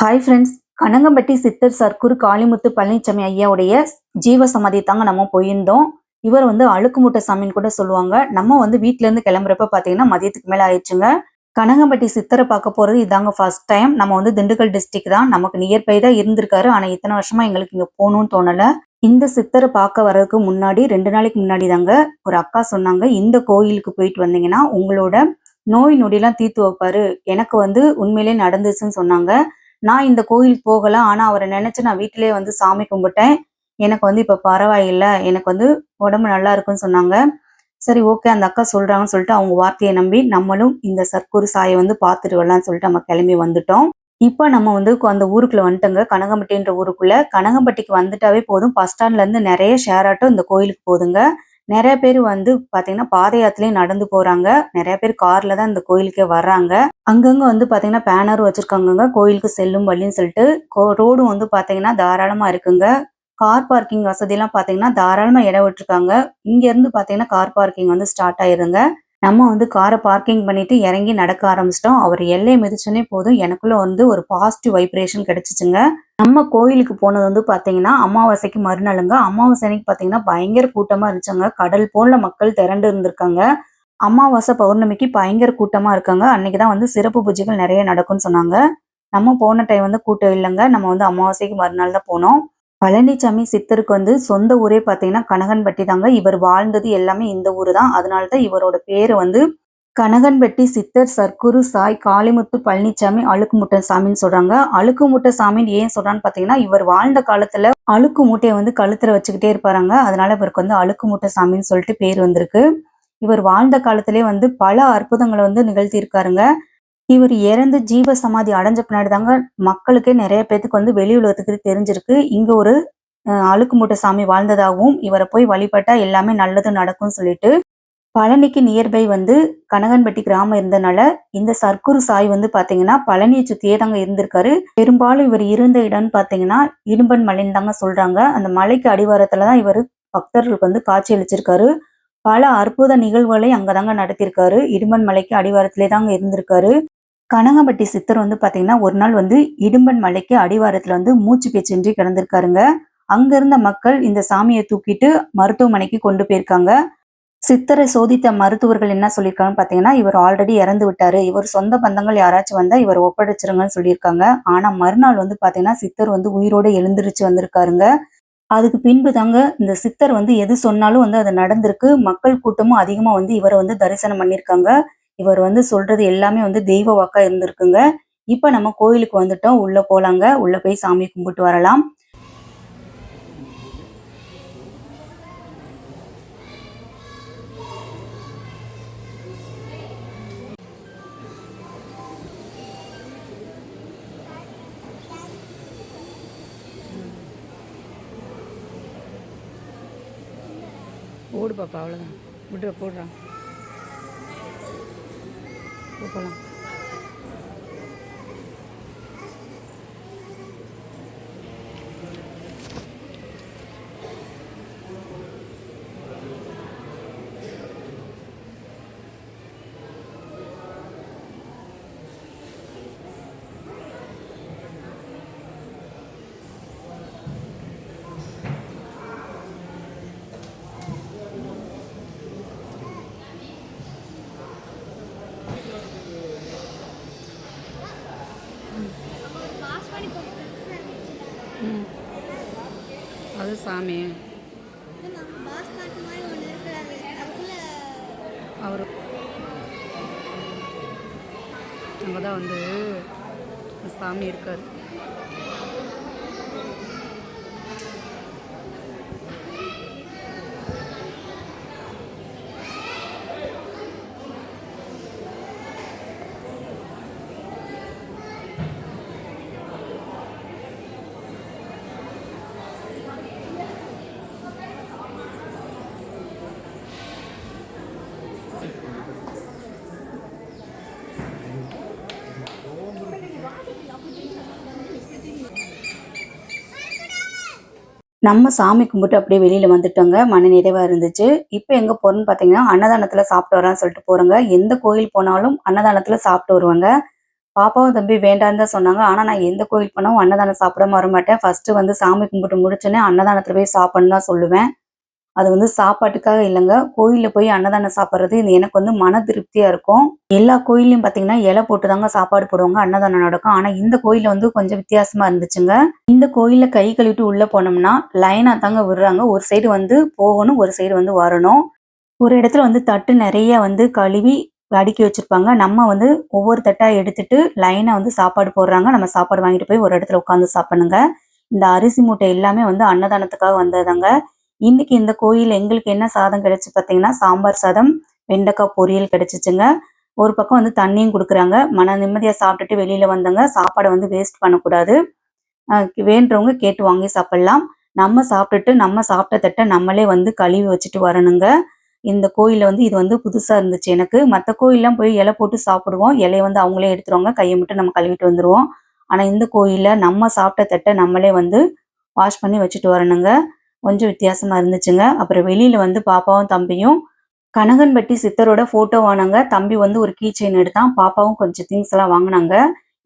Hi friends Kanagampatti சித்தர் சர்க்குரு காளிமுத்து பழனிசாமி ஐயாவுடைய ஜீவ சமாதி தாங்க நம்ம போயிருந்தோம். இவர் வந்து அழுக்குமுட்டை சாமின்னு கூட சொல்லுவாங்க. நம்ம வந்து வீட்டிலேருந்து கிளம்புறப்ப பார்த்தீங்கன்னா மதியத்துக்கு மேலே ஆயிடுச்சுங்க. கனகம்பட்டி சித்தரை பார்க்க போகிறது இதாங்க ஃபர்ஸ்ட் டைம் நம்ம வந்து திண்டுக்கல் டிஸ்ட்ரிக் தான். நமக்கு நியர்பை தான் இருந்திருக்காரு. ஆனால் இத்தனை வருஷமா எங்களுக்கு இங்கே போகணும்னு தோணலை. இந்த சித்தரை பார்க்க வர்றதுக்கு முன்னாடி ரெண்டு நாளைக்கு முன்னாடி தாங்க ஒரு அக்கா சொன்னாங்க. இந்த கோயிலுக்கு போயிட்டு வந்தீங்கன்னா உங்களோட நோய் நொடியெல்லாம் தீர்த்து வைப்பாரு. எனக்கு வந்து உண்மையிலே நடந்துச்சுன்னு சொன்னாங்க. நான் இந்த கோயிலுக்கு போகல ஆனா அவரை நினைச்சு நான் வீட்டிலேயே வந்து சாமி கும்பிட்டேன். எனக்கு வந்து இப்ப பரவாயில்ல எனக்கு வந்து உடம்பு நல்லா இருக்குன்னு சொன்னாங்க. சரி ஓகே அந்த அக்கா சொல்றாங்கன்னு சொல்லிட்டு அவங்க வார்த்தையை நம்பி நம்மளும் இந்த சர்க்குரு சாயை வந்து பார்த்துட்டு வரலாம்னு சொல்லிட்டு நம்ம கிளம்பி வந்துட்டோம். இப்போ நம்ம வந்து அந்த ஊருக்குள்ள வந்துட்டோங்க. கனகம்பட்டின்ற ஊருக்குள்ள. கனகம்பட்டிக்கு வந்துட்டாவே போதும். பஸ் ஸ்டாண்ட்ல இருந்து நிறைய ஷேர் ஆட்டோ இந்த கோயிலுக்கு போதுங்க. நிறைய பேர் வந்து பாத்தீங்கன்னா பாத யாத்திரையும் நடந்து போறாங்க. நிறைய பேர் கார்ல தான் இந்த கோயிலுக்கே வர்றாங்க. அங்கங்க வந்து பாத்தீங்கன்னா பேனர் வச்சிருக்காங்கங்க. கோயிலுக்கு செல்லும் வழின்னு சொல்லிட்டு ரோடும் வந்து பாத்தீங்கன்னா தாராளமா இருக்குங்க. கார் பார்க்கிங் வசதி எல்லாம் பாத்தீங்கன்னா தாராளமா இடம் விட்டுருக்காங்க. இங்க இருந்து பாத்தீங்கன்னா கார் பார்க்கிங் வந்து ஸ்டார்ட் ஆயிருங்க. நம்ம வந்து காரை பார்க்கிங் பண்ணிட்டு இறங்கி நடக்க ஆரம்பிச்சிட்டோம். அவர் எல்லையை மிதிச்சோன்னே போதும். எனக்குள்ள வந்து ஒரு பாசிட்டிவ் வைப்ரேஷன் கிடைச்சிச்சுங்க. நம்ம கோயிலுக்கு போனது வந்து பாத்தீங்கன்னா அமாவாசைக்கு மறுநாளுங்க. அமாவாசை அன்னைக்கு பாத்தீங்கன்னா பயங்கர கூட்டமா இருந்துச்சுங்க. கடல் போல மக்கள் திரண்டு இருந்திருக்காங்க. அமாவாசை பௌர்ணமிக்கு பயங்கர கூட்டமா இருக்காங்க. அன்னைக்கு தான் வந்து சிறப்பு பூஜைகள் நிறைய நடக்கும்னு சொன்னாங்க. நம்ம போன டைம் வந்து கூட்டம் இல்லைங்க. நம்ம வந்து அமாவாசைக்கு மறுநாள் தான் போனோம். பழனிசாமி சித்தருக்கு வந்து சொந்த ஊரே பார்த்தீங்கன்னா கனகன்பட்டி தாங்க. இவர் வாழ்ந்தது எல்லாமே இந்த ஊரு தான். அதனால தான் இவரோட பேர் வந்து கனகன்பட்டி சித்தர் சர்க்குரு சாய் காளிமுத்து பழனிசாமி அழுக்குமுட்டை சாமின்னு சொல்றாங்க. அழுக்குமுட்டை சாமின்னு ஏன் சொல்றான்னு பார்த்தீங்கன்னா இவர் வாழ்ந்த காலத்துல அழுக்கு மூட்டையை வந்து கழுத்துல வச்சுக்கிட்டே இருப்பாராங்க. அதனால இவருக்கு வந்து அழுக்குமுட்டை சாமின்னு சொல்லிட்டு பேர் வந்திருக்கு. இவர் வாழ்ந்த காலத்திலே வந்து பல அற்புதங்களை வந்து நிகழ்த்தியிருக்காருங்க. இவர் இறந்து ஜீவ சமாதி அடைஞ்ச பின்னாடி தாங்க மக்களுக்கே நிறைய பேத்துக்கு வந்து வெளி உலகத்துக்கு தெரிஞ்சிருக்கு. இங்க ஒரு அழுக்கு மூட்டை சாமி வாழ்ந்ததாகவும் இவரை போய் வழிபட்டா எல்லாமே நல்லது நடக்கும்னு சொல்லிட்டு பழனிக்கு நியர்பை வந்து கனகன்பட்டி கிராமம் இருந்தனால இந்த சர்க்குரு சாய் வந்து பாத்தீங்கன்னா பழனியை சுத்தியே தாங்க இருந்திருக்காரு. பெரும்பாலும் இவர் இருந்த இடம்னு பாத்தீங்கன்னா இடும்பன் மலைன்னு தாங்க சொல்றாங்க. அந்த மலைக்கு அடிவாரத்துல தான் இவர் பக்தர்களுக்கு வந்து காட்சி அளிச்சிருக்காரு. பல அற்புத நிகழ்வுகளை அங்கதாங்க நடத்தியிருக்காரு இடுமன் மலைக்கு அடிவாரத்திலே தாங்க இருந்திருக்காரு. கனகம்பட்டி சித்தர் வந்து பார்த்தீங்கன்னா ஒரு நாள் வந்து இடும்பன் மலைக்கு அடிவாரத்தில் வந்து மூச்சு பேச்சின்றி கிடந்திருக்காருங்க. அங்கிருந்த மக்கள் இந்த சாமியை தூக்கிட்டு மருத்துவமனைக்கு கொண்டு போயிருக்காங்க. சித்தரை சோதித்த மருத்துவர்கள் என்ன சொல்லியிருக்காங்கன்னு பார்த்தீங்கன்னா இவர் ஆல்ரெடி இறந்து விட்டாரு. இவர் சொந்த பந்தங்கள் யாராச்சும் வந்தால் இவர் ஒப்படைச்சிருங்கன்னு சொல்லியிருக்காங்க. ஆனால் மறுநாள் வந்து பார்த்தீங்கன்னா சித்தர் வந்து உயிரோட எழுந்திருச்சு வந்திருக்காருங்க. அதுக்கு பின்பு தாங்க இந்த சித்தர் வந்து எது சொன்னாலும் வந்து அது நடந்திருக்கு. மக்கள் கூட்டமும் அதிகமாக வந்து இவரை வந்து தரிசனம் பண்ணியிருக்காங்க. இவர் வந்து சொல்றது எல்லாமே வந்து தெய்வ வாக்கா இருந்திருக்குங்க. இப்ப நம்ம கோயிலுக்கு வந்துட்டோம். உள்ள போலாங்க. உள்ள போய் சாமி கும்பிட்டு வரலாம். ஓடு பாப்பா அவ்வளோதான் விட்டு போடுறான். Kepala. சாமி. அவர் அங்கே தான் வந்து சாமி இருக்கார். நம்ம சாமி கும்பிட்டு அப்படியே வெளியில வந்துட்டோங்க. மன நிறைவா இருந்துச்சு. இப்போ எங்க போறோம்னு பாத்தீங்கன்னா அன்னதானத்துல சாப்பிட்டு வரான்னு சொல்லிட்டு போறோங்க. எந்த கோயில் போனாலும் அன்னதானத்துல சாப்பிட்டு வருவாங்க. பாப்பாவும் தம்பி வேண்டான்னு தான் சொன்னாங்க. ஆனா நான் எந்த கோயில் போனாலும் அன்னதானம் சாப்பிடாம வர மாட்டேன் ஃபர்ஸ்ட் வந்து சாமி கும்பிட்டு முடிச்சோன்னே அன்னதானத்துல போய் சாப்பிடணும் தான் சொல்லுவேன். அது வந்து சாப்பாட்டுக்காக இல்லைங்க. கோயிலில் போய் அன்னதானம் சாப்பிட்றது இது எனக்கு வந்து மன திருப்தியாக இருக்கும். எல்லா கோயில்லையும் பார்த்தீங்கன்னா இலை போட்டு தாங்க சாப்பாடு போடுவாங்க அன்னதானம் நடக்கும். ஆனால் இந்த கோயிலில் வந்து கொஞ்சம் வித்தியாசமாக இருந்துச்சுங்க. இந்த கோயிலில் கை கழுவிட்டு உள்ளே போனோம்னா லைனாக தாங்க விடுறாங்க. ஒரு சைடு வந்து போகணும் ஒரு சைடு வந்து வரணும். ஒரு இடத்துல வந்து தட்டு நிறைய வந்து கழுவி அடுக்கி வச்சுருப்பாங்க. நம்ம வந்து ஒவ்வொரு தட்டாக எடுத்துட்டு லைனாக வந்து சாப்பாடு போடுறாங்க. நம்ம சாப்பாடு வாங்கிட்டு போய் ஒரு இடத்துல உட்காந்து சாப்பிடணுங்க. இந்த அரிசி மூட்டை எல்லாமே வந்து அன்னதானத்துக்காக வந்ததாங்க இன்னைக்கு இந்த கோயில் எங்களுக்கு என்ன சாதம் கிடைச்சு பார்த்தீங்கன்னா சாம்பார் சாதம் வெண்டைக்காய் பொரியல் கிடைச்சிச்சுங்க. ஒரு பக்கம் வந்து தண்ணியும் கொடுக்குறாங்க. மன நிம்மதியாக சாப்பிட்டுட்டு வெளியில் வந்தவங்க சாப்பாடை வந்து வேஸ்ட் பண்ணக்கூடாது. வேண்டவங்க கேட்டு வாங்கி சாப்பிடலாம். நம்ம சாப்பிட்டுட்டு நம்ம சாப்பிட்ட தட்டை நம்மளே வந்து கழுவி வச்சுட்டு வரணுங்க. இந்த கோயிலில் வந்து இது வந்து புதுசாக இருந்துச்சு எனக்கு. மற்ற கோயில்லாம் போய் இலை போட்டு சாப்பிடுவோம். இலையை வந்து அவங்களே எடுத்துருவாங்க. கையை மட்டும் நம்ம கழுவிட்டு வந்துடுவோம் ஆனால் இந்த கோயிலில் நம்ம சாப்பிட்ட தட்டை நம்மளே வந்து வாஷ் பண்ணி வச்சுட்டு வரணுங்க. கொஞ்சம் வித்தியாசமாக இருந்துச்சுங்க. அப்புறம் வெளியில் வந்து பாப்பாவும் தம்பியும் கனகன்பட்டி சித்தரோட ஃபோட்டோ வாங்கினாங்க. தம்பி வந்து ஒரு கீ செயின் எடுத்தான். பாப்பாவும் கொஞ்சம் திங்ஸ் எல்லாம் வாங்கினாங்க.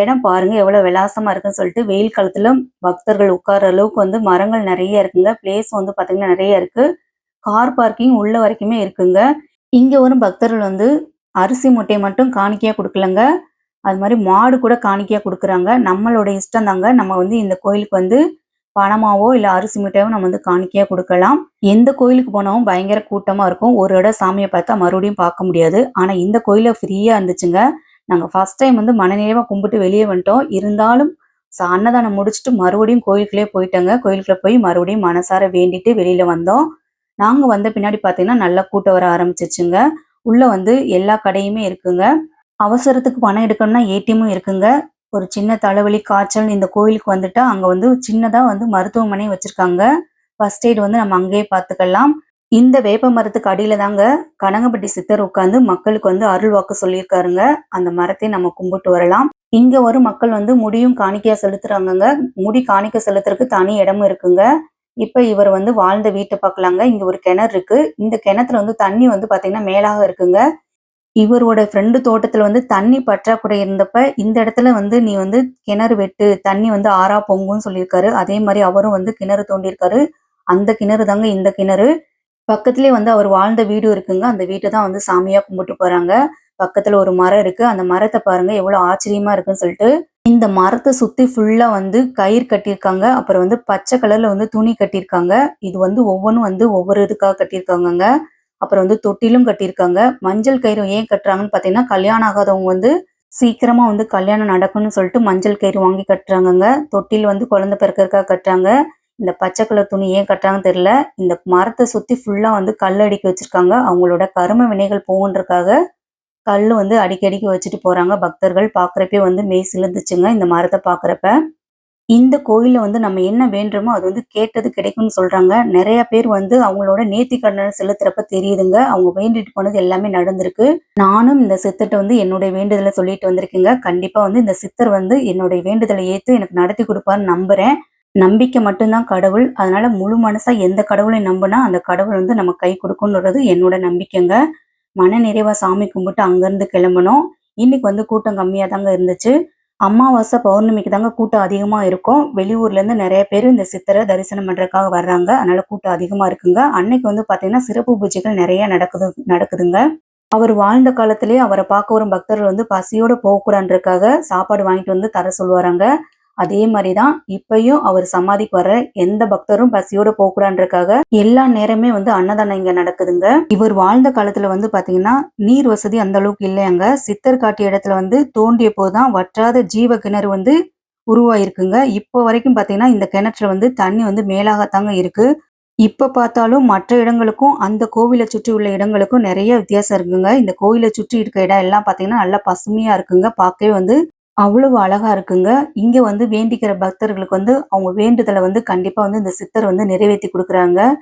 இடம் பாருங்க எவ்வளோ விலாசமாக இருக்குன்னு சொல்லிட்டு வெயில் காலத்தில் பக்தர்கள் உட்கார அளவுக்கு வந்து மரங்கள் நிறைய இருக்குங்க. பிளேஸ் வந்து பார்த்தீங்கன்னா நிறைய இருக்கு. கார் பார்க்கிங் உள்ள வரைக்குமே இருக்குங்க. இங்கே வரும் பக்தர்கள் வந்து அரிசி முட்டையை மட்டும் காணிக்கையா கொடுக்கலங்க. அது மாதிரி மாடு கூட காணிக்கையா கொடுக்குறாங்க. நம்மளோட இஷ்டம் தாங்க நம்ம வந்து இந்த கோயிலுக்கு வந்து பணமாவோ இல்ல அரிசி மூட்டையோ நம்ம வந்து காணிக்கையா கொடுக்கலாம். எந்த கோயிலுக்கு போனாலும் பயங்கர கூட்டமா இருக்கும். ஒரு இடம் சாமியை பார்த்தா மறுபடியும் பார்க்க முடியாது. ஆனா இந்த கோயில ஃப்ரீயா இருந்துச்சுங்க. நாங்க ஃபர்ஸ்ட் டைம் வந்து மனநிறைவா கும்பிட்டு வெளியே வந்துட்டோம். இருந்தாலும் ச- அன்னதானம் முடிச்சுட்டு மறுபடியும் கோயிலுக்குள்ளே போயிட்டாங்க. கோயிலுக்குள்ள போய் மறுபடியும் மனசார வேண்டிட்டு வெளியில வந்தோம். நாங்க வந்த பின்னாடி பாத்தீங்கன்னா நல்லா கூட்டம் வர ஆரம்பிச்சிச்சுங்க. உள்ள வந்து எல்லா கடையுமே இருக்குங்க. அவசரத்துக்கு பணம் எடுக்கணும்னா ஏடிஎம்மும் இருக்குங்க. ஒரு சின்ன தலைவலி காய்ச்சல் இந்த கோயிலுக்கு வந்துட்டா அங்க வந்து சின்னதா வந்து மருத்துவமனை வச்சிருக்காங்க. ஃபர்ஸ்ட் எய்ட் வந்து நம்ம அங்கேயே பார்த்துக்கலாம் இந்த வேப்ப மரத்துக்கு அடியில தாங்க கனகப்பட்டி சித்தர் உட்காந்து மக்களுக்கு வந்து அருள் வாக்கு சொல்லியிருக்காருங்க. அந்த மரத்தை நம்ம கும்பிட்டு வரலாம். இங்க வரும் மக்கள் வந்து முடியும் காணிக்கையா செலுத்துறாங்கங்க. முடி காணிக்க செலுத்துறதுக்கு தனி இடமும் இருக்குங்க. இப்ப இவர் வந்து வாழ்ந்த வீட்டை பார்க்கலாங்க இங்க ஒரு கிணறு இருக்கு. இந்த கிணத்துல வந்து தண்ணி வந்து பாத்தீங்கன்னா மேலாக இருக்குங்க. இவரோட ஃப்ரெண்டு தோட்டத்துல வந்து தண்ணி பற்றாக்குறை இருந்தப்ப இந்த இடத்துல வந்து நீ வந்து கிணறு வெட்டு தண்ணி வந்து ஆறா பொங்குன்னு சொல்லியிருக்காரு. அதே மாதிரி அவரும் வந்து கிணறு தோண்டியிருக்காரு. அந்த கிணறு தாங்க இந்த கிணறு. பக்கத்துலயே வந்து அவர் வாழ்ந்த வீடு இருக்குங்க. அந்த வீட்டை தான் வந்து சாமியா கும்பிட்டு போறாங்க. பக்கத்துல ஒரு மரம் இருக்கு. அந்த மரத்தை பாருங்க எவ்வளவு ஆச்சரியமா இருக்குன்னு சொல்லிட்டு. இந்த மரத்தை சுத்தி ஃபுல்லா வந்து கயிறு கட்டியிருக்காங்க. அப்புறம் வந்து பச்சை கலர்ல வந்து துணி கட்டியிருக்காங்க. இது வந்து ஒவ்வொன்றும் வந்து ஒவ்வொரு இதுக்காக கட்டியிருக்காங்கங்க. அப்புறம் வந்து தொட்டிலும் கட்டியிருக்காங்க. மஞ்சள் கயிறு ஏன் கட்டுறாங்கன்னு பார்த்தீங்கன்னா கல்யாணம் ஆகாதவங்க வந்து சீக்கிரமா வந்து கல்யாணம் நடக்கணும்னு சொல்லிட்டு மஞ்சள் கயிறு வாங்கி கட்டுறாங்கங்க. தொட்டில் வந்து குழந்தை பிறக்கிறதுக்காக கட்டுறாங்க. இந்த பச்சை கலர் துணி ஏன் கட்டுறாங்கன்னு தெரியல. இந்த மரத்தை சுத்தி ஃபுல்லா வந்து கல் அடுக்கி வச்சிருக்காங்க. அவங்களோட கரும வினைகள் போகுன்றக்காக கல் வந்து அடிக்கடிக்கு வச்சுட்டு போறாங்க பக்தர்கள். பார்க்குறப்பே வந்து மெய் சிலிர்ந்துச்சுங்க இந்த மரத்தை பார்க்குறப்ப. இந்த கோயிலில் வந்து நம்ம என்ன வேண்டுமோ அது வந்து கேட்டது கிடைக்கும்னு சொல்றாங்க. நிறைய பேர் வந்து அவங்களோட நேர்த்தி கடனை செலுத்துறப்ப தெரியுதுங்க. அவங்க வேண்டிட்டு போனது எல்லாமே நடந்திருக்கு. நானும் இந்த சித்தர்கிட்ட வந்து என்னுடைய வேண்டுதலை சொல்லிட்டு வந்திருக்கேங்க. கண்டிப்பா வந்து இந்த சித்தர் வந்து என்னுடைய வேண்டுதலை ஏத்து எனக்கு நடத்தி கொடுப்பாருன்னு நம்புறேன். நம்பிக்கை மட்டும்தான் கடவுள். அதனால முழு மனசா எந்த கடவுளை நம்பினா அந்த கடவுள் வந்து நம்ம கை கொடுக்கும்ன்றது என்னோட நம்பிக்கைங்க. மன நிறைவா சாமி கும்பிட்டு அங்கிருந்து கிளம்பணும். இன்னைக்கு வந்து கூட்டம் கம்மியா தாங்க இருந்துச்சு. அமாவாசை பௌர்ணமிக்கு தாங்க கூட்டம் அதிகமாக இருக்கும். வெளியூர்லேருந்து நிறைய பேர் இந்த சித்தரை தரிசனம் பண்ணுறதுக்காக வர்றாங்க. அதனால கூட்டம் அதிகமாக இருக்குங்க. அன்னைக்கு வந்து பார்த்தீங்கன்னா சிறப்பு பூஜைகள் நிறைய நடக்குது நடக்குதுங்க. அவர் வாழ்ந்த காலத்திலே அவரை பார்க்க வரும் பக்தர்கள் வந்து பசியோடு போகக்கூடாதுன்றதுக்காக சாப்பாடு வாங்கிட்டு வந்து தர சொல்லுவாராங்க. அதே மாதிரிதான் இப்பயும் அவர் சமாதிக்கு வர எந்த பக்தரும் பசியோட போகக்கூடாதுன்றதுக்காக எல்லா நேரமே வந்து அன்னதானம் இங்க நடக்குதுங்க. இவர் வாழ்ந்த காலத்துல வந்து பாத்தீங்கன்னா நீர் வசதி அந்த அளவுக்கு இல்லையாங்க. சித்தர் காட்டிய இடத்துல வந்து தோண்டிய போதுதான் வற்றாத ஜீவ கிணறு வந்து உருவாயிருக்குங்க. இப்போ வரைக்கும் பாத்தீங்கன்னா இந்த கிணற்றுல வந்து தண்ணி வந்து மேலாகத்தாங்க இருக்கு. இப்ப பார்த்தாலும் மற்ற இடங்களுக்கும் அந்த கோவிலை சுற்றி உள்ள இடங்களுக்கும் நிறைய வித்தியாசம் இருக்குங்க. இந்த கோவிலை சுற்றி இருக்க இடம் எல்லாம் பாத்தீங்கன்னா நல்லா பசுமையா இருக்குங்க. பார்க்கவே வந்து அவ்வளவு அழகா இருக்குங்க. இங்க வந்து வேண்டிக்கிற பக்தர்களுக்கு வந்து அவங்க வேண்டுதலை வந்து கண்டிப்பா வந்து இந்த சித்தர் வந்து நிறைவேற்றி கொடுக்குறாங்க.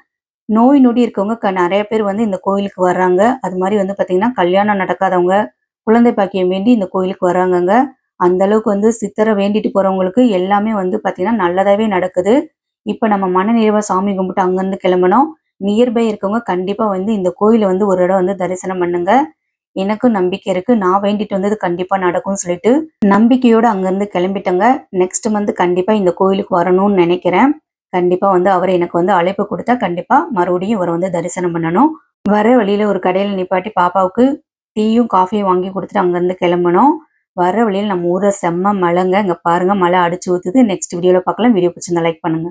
நோய் நொடி இருக்கவங்க க- நிறைய பேர் வந்து இந்த கோயிலுக்கு வர்றாங்க. அது மாதிரி வந்து பாத்தீங்கன்னா கல்யாணம் நடக்காதவங்க குழந்தை பாக்கியம் வேண்டி இந்த கோயிலுக்கு வர்றாங்கங்க. அந்த அளவுக்கு வந்து சித்தரை வேண்டிட்டு போறவங்களுக்கு எல்லாமே வந்து பாத்தீங்கன்னா நல்லதாவே நடக்குது. இப்ப நம்ம மனநிறைவா சாமி கும்பிட்டு அங்கிருந்து கிளம்பணும். நியர்பை இருக்கவங்க கண்டிப்பா வந்து இந்த கோயிலை வந்து ஒரு இடம் வந்து தரிசனம் பண்ணுங்க. எனக்கும் நம்பிக்கை இருக்கு. நான் வேண்டிட்டு வந்தது கண்டிப்பா நடக்கும்னு சொல்லிட்டு நம்பிக்கையோட அங்கிருந்து கிளம்பிட்டேங்க. நெக்ஸ்ட் மந்த் கண்டிப்பா இந்த கோயிலுக்கு வரணும்னு நினைக்கிறேன். கண்டிப்பா வந்து அவர் எனக்கு வந்து அழைப்பு கொடுத்தா கண்டிப்பா மறுபடியும் இவர் வந்து தரிசனம் பண்ணணும். வர வழியில ஒரு கடையில நிப்பாட்டி பாப்பாவுக்கு டீயும் காஃபியும் வாங்கி கொடுத்துட்டு அங்கிருந்து கிளம்பணும். வர வழியில் நம்ம ஊரை செம்ம மழைங்க. இங்கே பாருங்க மழை அடிச்சு ஊத்துது. நெக்ஸ்ட் வீடியோவில் பார்க்கலாம். வீடியோ பிடிச்சிருந்தா லைக் பண்ணுங்க.